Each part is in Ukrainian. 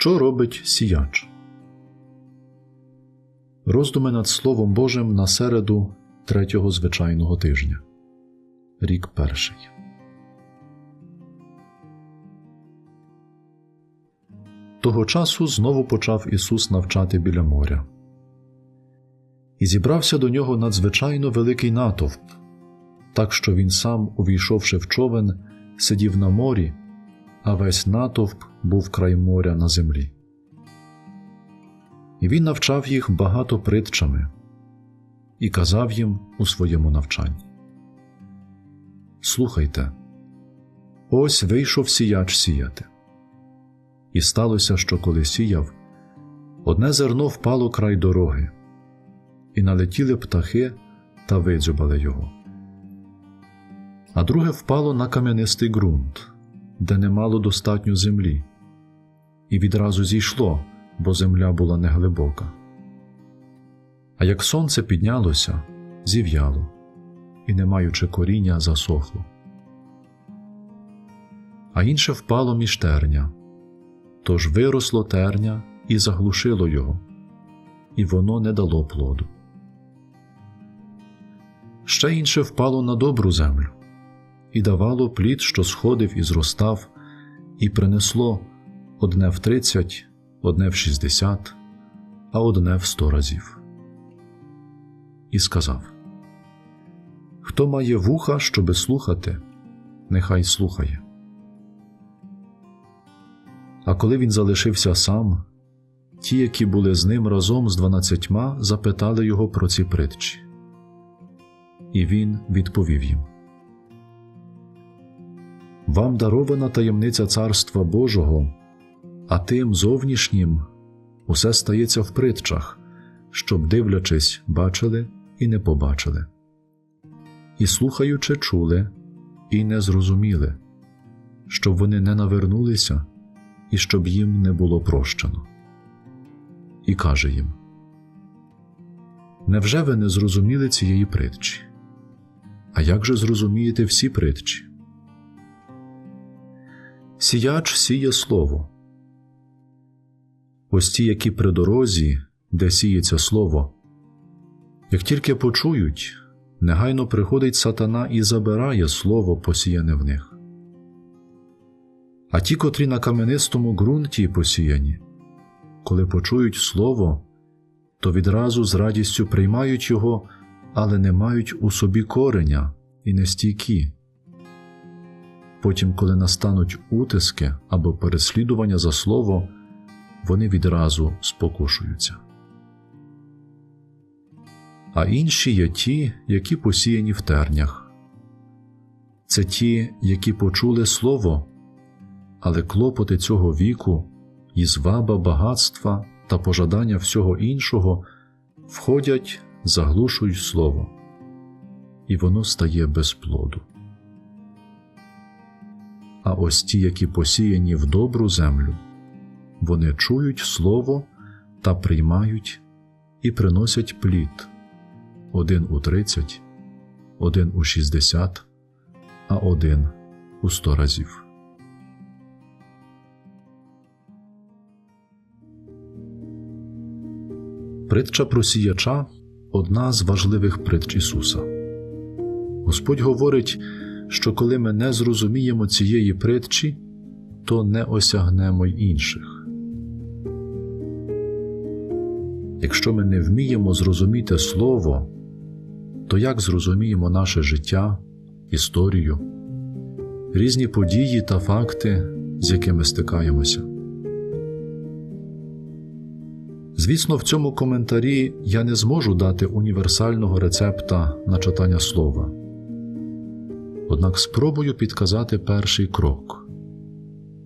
Що робить сіяч? Роздуми над Словом Божим на середу третього звичайного тижня. Рік перший. Того часу знову почав Ісус навчати біля моря. І зібрався до нього надзвичайно великий натовп, так що він сам, увійшовши в човен, сидів на морі, а весь натовп був край моря на землі. І він навчав їх багато притчами і казав їм у своєму навчанні. Слухайте, ось вийшов сіяч сіяти. І сталося, що коли сіяв, одне зерно впало край дороги, і налетіли птахи та видзюбали його. А друге впало на кам'янистий ґрунт, де не мало достатньо землі, і відразу зійшло, бо земля була неглибока. А як сонце піднялося, зів'яло, і, не маючи коріння, засохло. А інше впало між терня, тож виросло терня і заглушило його, і воно не дало плоду. Ще інше впало на добру землю і давало плід, що сходив і зростав, і принесло одне в тридцять, одне в шістдесят, а одне в сто разів. І сказав Хто має вуха, щоби слухати, нехай слухає. А коли він залишився сам, ті, які були з ним разом з дванадцятьма, запитали його про ці притчі. І він відповів їм Вам дарована таємниця Царства Божого, а тим зовнішнім усе стається в притчах, щоб, дивлячись, бачили і не побачили, і слухаючи, чули і не зрозуміли, щоб вони не навернулися і щоб їм не було прощено. І каже їм: Невже ви не зрозуміли цієї притчі? А як же зрозумієте всі притчі? Сіяч сіє слово. Ось ті, які при дорозі, де сіється слово, як тільки почують, негайно приходить сатана і забирає слово, посіяне в них. А ті, котрі на каменистому ґрунті посіяні, коли почують слово, то відразу з радістю приймають його, але не мають у собі кореня і не стійкі. Потім, коли настануть утиски або переслідування за слово, вони відразу спокушуються. А інші є ті, які посіяні в тернях. Це ті, які почули слово, але клопоти цього віку і зваба багатства та пожадання всього іншого входять, заглушують слово, і воно стає без плоду. А ось ті, які посіяні в добру землю, вони чують слово та приймають і приносять плід один у тридцять, один у шістдесят, а один у сто разів. Притча про сіяча одна з важливих притч Ісуса. Господь говорить, що коли ми не зрозуміємо цієї притчі, то не осягнемо й інших. Якщо ми не вміємо зрозуміти Слово, то як зрозуміємо наше життя, історію, різні події та факти, з якими стикаємося? Звісно, в цьому коментарі я не зможу дати універсального рецепта на читання слова. Однак спробую підказати перший крок.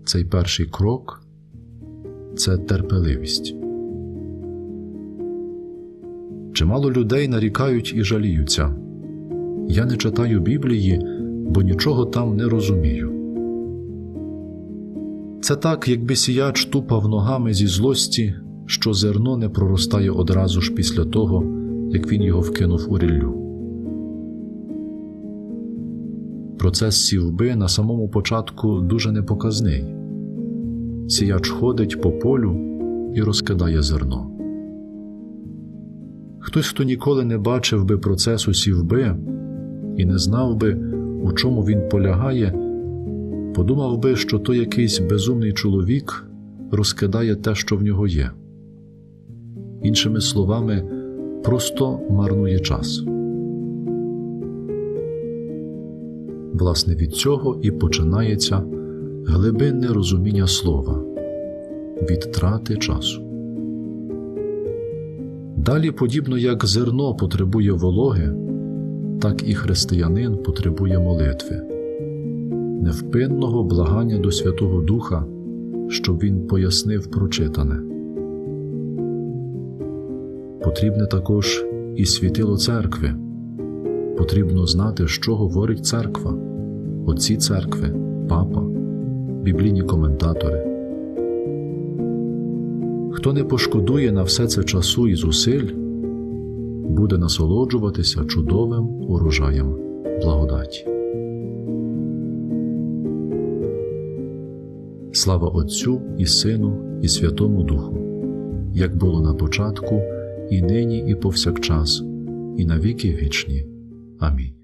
Цей перший крок це терпеливість. Чимало людей нарікають і жаліються. Я не читаю Біблії, бо нічого там не розумію. Це так, якби сіяч тупав ногами зі злості, що зерно не проростає одразу ж після того, як він його вкинув у ріллю. Процес сівби на самому початку дуже непоказний. сіяч ходить по полю і розкидає зерно. Хтось, хто ніколи не бачив би процесу сівби і не знав би, у чому він полягає, подумав би, що то якийсь безумний чоловік розкидає те, що в нього є. Іншими словами, просто марнує час. Власне, від цього і починається глибинне розуміння слова від трати часу. Далі, подібно як зерно потребує вологи, так і християнин потребує молитви, невпинного благання до Святого Духа, щоб він пояснив прочитане. Потрібне також і світило церкви. Потрібно знати, що говорить церква, отці церкви, папа, біблійні коментатори. Хто не пошкодує на все це часу і зусиль, буде насолоджуватися чудовим урожаєм благодаті. Слава Отцю і Сину, і Святому Духу, як було на початку, і нині, і повсякчас, і на віки вічні. Амінь.